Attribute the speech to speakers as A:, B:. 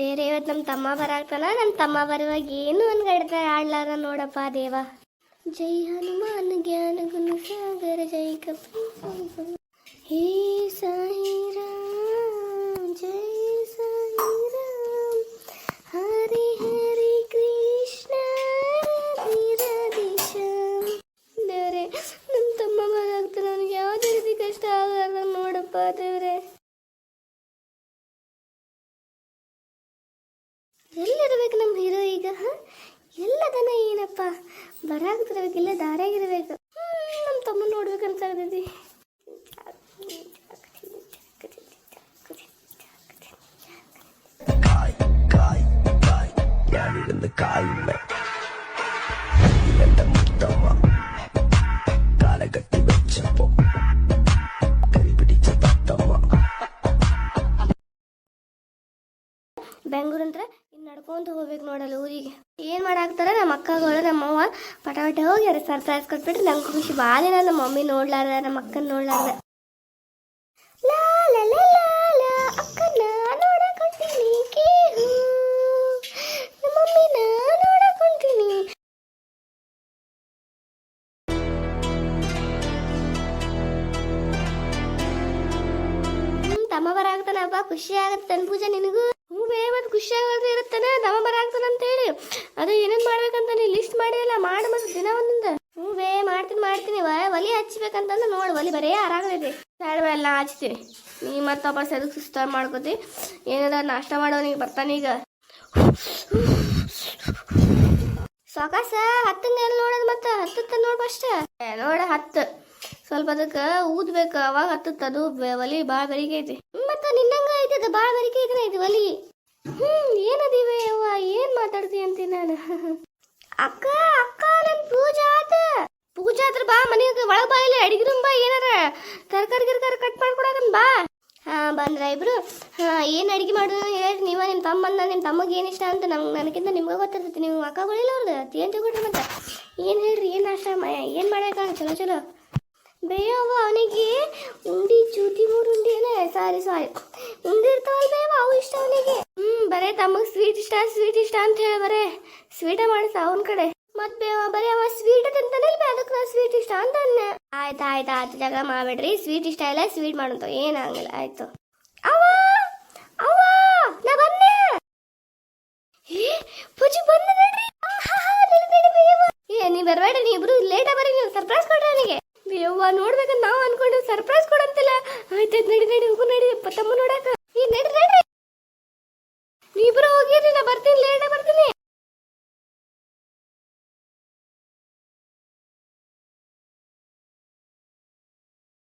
A: ದೇವ್ರೆ ಇವತ್ತು ನಮ್ಮ ತಮ್ಮ ಬರಾಕ್ತಾನ? ನಮ್ಮ ತಮ್ಮ ಬರುವಾಗ ಏನು ಅನ್ಗಡ್ದ ಆಡ್ಲಾರ ನೋಡಪ್ಪ ದೇವ. ಜೈ ಹನುಮಾನ್ ಜ್ಞಾನ ಗುಣ ಸಾಗರ, ಜೈ ಕಪಿ ಹೇ ಸಾಯಿ ಜೈ ಸಾಯಿ ಹರಿ ಹರಿ ಕೃಷ್ಣ ರಾಧೆ ನಮ್ಮ ತಮ್ಮ ಬರಾಕ್ತಾನ. ನನಗೆ ಯಾವುದೇ ರೀತಿ ಕಷ್ಟ ಆಗಲ್ಲ ನೋಡಪ್ಪ ದೇವ್ರೆ. ಎಲ್ಲದನ ಏನಪ್ಪ ಬರಾಕತ್ತಿರ್ಬೇಕಿಲ್ಲ ದಾರ್ಯಾಗಿರ್ಬೇಕು ನಮ್ಮ ತಮ್ಮ ನೋಡ್ಬೇಕಂತ ಆಗ್ತೈತಿ
B: ഞാനിരുന്ന് കായുമ്മ ഇവന്റെ മുത്തമ്മ
A: ಬೆಂಗಳೂರು ಅಂದ್ರೆ ಇನ್ನು ನಡ್ಕೊಂತ ಹೋಗ್ಬೇಕು ನೋಡಲ್ಲ ಊರಿಗೆ. ಏನು ಮಾಡಾಕ್ತಾರ? ನಮ್ಮ ಅಕ್ಕಗಳು ನಮ್ಮ ಅವ್ವ ಪಟಾಪಟ ಹೋಗಿ ಅವ್ರಿಗೆ ಸರ್ಪ್ರೈಸ್ ಕೊಟ್ಬಿಟ್ರೆ ನಂಗೆ ಖುಷಿ. ಭಾಳ ನಮ್ಮ ಮಮ್ಮಿ ನೋಡ್ಲಾರ ನಮ್ಮ ಅಕ್ಕನ ನೋಡ್ಲಾರ್ದ. ಬರಾಗ್ತಾನಪ್ಪ ಖುಷಿ ಆಗುತ್ತೆ ತನ್ನ ಪೂಜೆ ನಿನಗೂ. ಹ್ಞೂ ಬೇ, ಮತ್ತು ಖುಷಿ ಆಗೋದು ಇರುತ್ತಾನೆ ನವಂಬರ್ ಬರಾಗ್ತಾನ ಅಂತ ಹೇಳಿ ಅದು ಏನೇನು ಮಾಡ್ಬೇಕಂತ ನೀ ಲಿಸ್ಟ್ ಮಾಡಿಲ್ಲ ಮಾಡು ಮತ್ತು ದಿನ ಒಂದಿಂದ. ಹ್ಞೂ ಬೇ, ಮಾಡ್ತೀನಿ ಮಾಡ್ತೀನಿ. ಒಲಿ ಹಚ್ಚಬೇಕಂತಂದ್ರೆ ನೋಡಿ, ಒಲಿ ಬರೇ ಆರಾಗಲಿದೆ ಬೇಡ ಎಲ್ಲ ಹಚ್ತೀನಿ. ನೀ ಮತ್ತೆ ವಾಪಸ್ ಅದಕ್ಕೆ ಸುಸ್ತ ಮಾಡ್ಕೋತಿ? ಏನಾರ ನಾಷ್ಟ ಮಾಡೋನಿಗೆ ಬರ್ತಾನೆ ಈಗ. ಸಾಕಾಸ ಹತ್ತಂಗ ನೋಡೋದು ಮತ್ತೆ? ಹತ್ತತ್ತ ಫಸ್ಟ್. ನೋಡ, ಹತ್ತು. ಸ್ವಲ್ಪ ಅದಕ್ಕೆ ಊದ್ಬೇಕು ಅವಾಗ ಹತ್ತತ್ತ ಅದು ಒಲಿ ಭಾಳ ಬೆರಿಕೆ ಐತಿ. ಮತ್ತ ನಿನ್ನಂಗ ಐತಿ ಅದು ಭಾಳ ಬೆರಿಕೆ ಐತಿ ಐತಿ ಒಲಿ. ಹ್ಮ್, ಏನದಿವೆ ಅವ್ವ ಏನ್ ಮಾತಾಡ್ತಿ ಅಂತಿ ನಾನು? ಅಕ್ಕ ಅಕ್ಕ, ನನ್ ಪೂಜಾ ಆತ. ಪೂಜಾ ಆದ್ರ ಬಾ, ಮನೆಗೆ ಒಳಗೆ ಬಾ, ಇಲ್ಲಿ ಅಡಿಗೆ ರೂಮ್ ಬಾ, ಏನಾರ ತರಕಾರಿ ಗಿರ್ಕಾರಿ ಕಟ್ ಮಾಡ್ಕೊಡಕನ್ ಬಾ. ಹಾ, ಬಂದ್ರ ಇಬ್ರು. ಹಾ, ಏನ್ ಅಡಿಗೆ ಮಾಡೋದು ಹೇಳ್ರಿ ನೀವ ನಿಮ್ ತಮ್ಮ ನಿಮ್ ತಮ್ಮಗೆ ಏನ್ ಇಷ್ಟ ಅಂತ ನಮ್ಗೆ ನನಗಿಂತ ನಿಮ್ಗೆ ಗೊತ್ತಿರ್ತೈತಿ, ನೀವು ಅಕ್ಕಗಳಿಲ್ಲ ಅವ್ರದ್ದು ಏನ್ ತಗೊಳ್ರಿ ಮತ್ತೆ? ಏನ್ ಹೇಳ್ರಿ, ಏನ್ ನಾಷ್ಟ ಏನ್ ಮಾಡ್ಬೇಕ? ಚಲೋ ಚಲೋ. ಬೇಯವ್ವ ಅವನಿಗೆ ಉಂಡಿ ಚೂತಿ ಮೂರು ಉಂಡಿ ಸಾರಿ ಸಾರಿ ಉಂಡಿ ಇರ್ತಾವಲ್ಲ ಬೇವ ಅವು ಇಷ್ಟ ಅವನಿಗೆ ಹ್ಮ್ ಬರೇ ತಮಗೆ ಸ್ವೀಟ್ ಇಷ್ಟ ಸ್ವೀಟ್ ಇಷ್ಟ ಅಂತ ಹೇಳಿ ಬರೇ ಸ್ವೀಟ ಮಾಡಿಸ ಅವನ ಕಡೆ ಮತ್ ಬೇವ ಬರೀ ಅವ ಸ್ವೀಟ್ ತಿಂತಾನೆ ಅದಕ್ಕೆ ಸ್ವೀಟ್ ಇಷ್ಟ ಅಂತ ಅನ್ನೆ ಆಯ್ತು ಆಯ್ತು ಆಯ್ತು ಜಗಳ ಮಾಡ್ಬೇಡ್ರಿ ಸ್ವೀಟ್ ಇಷ್ಟ ಇಲ್ಲ ಸ್ವೀಟ್ ಮಾಡಂತ ಏನಾಗಲ್ಲ ಆಯ್ತು ಅವ ಅವ ನಾ ಬಂದೆ ಏ ಪೂಜಿ ಏ ನೀ ಬರಬೇಡ ನೀ ಇಬ್ರು ಲೇಟ್ ಬರೀ ನೀವು ಸರ್ಪ್ರೈಸ್ ಕೊಡ್ರಿ ಬೇಯವ್ವ ನೋಡ್ಬೇಕಂತ ನಾವು ಅನ್ಕೊಂಡು ಸರ್ಪ್ರೈಸ್ ಕೊಡಂತಿಲ್ಲ. ಆಯ್ತಾಯ್ತು ನಡಿ ನಡಿ ಹೋಗು ನಡಿ ತಮ್ಮ ನೋಡಾಕ.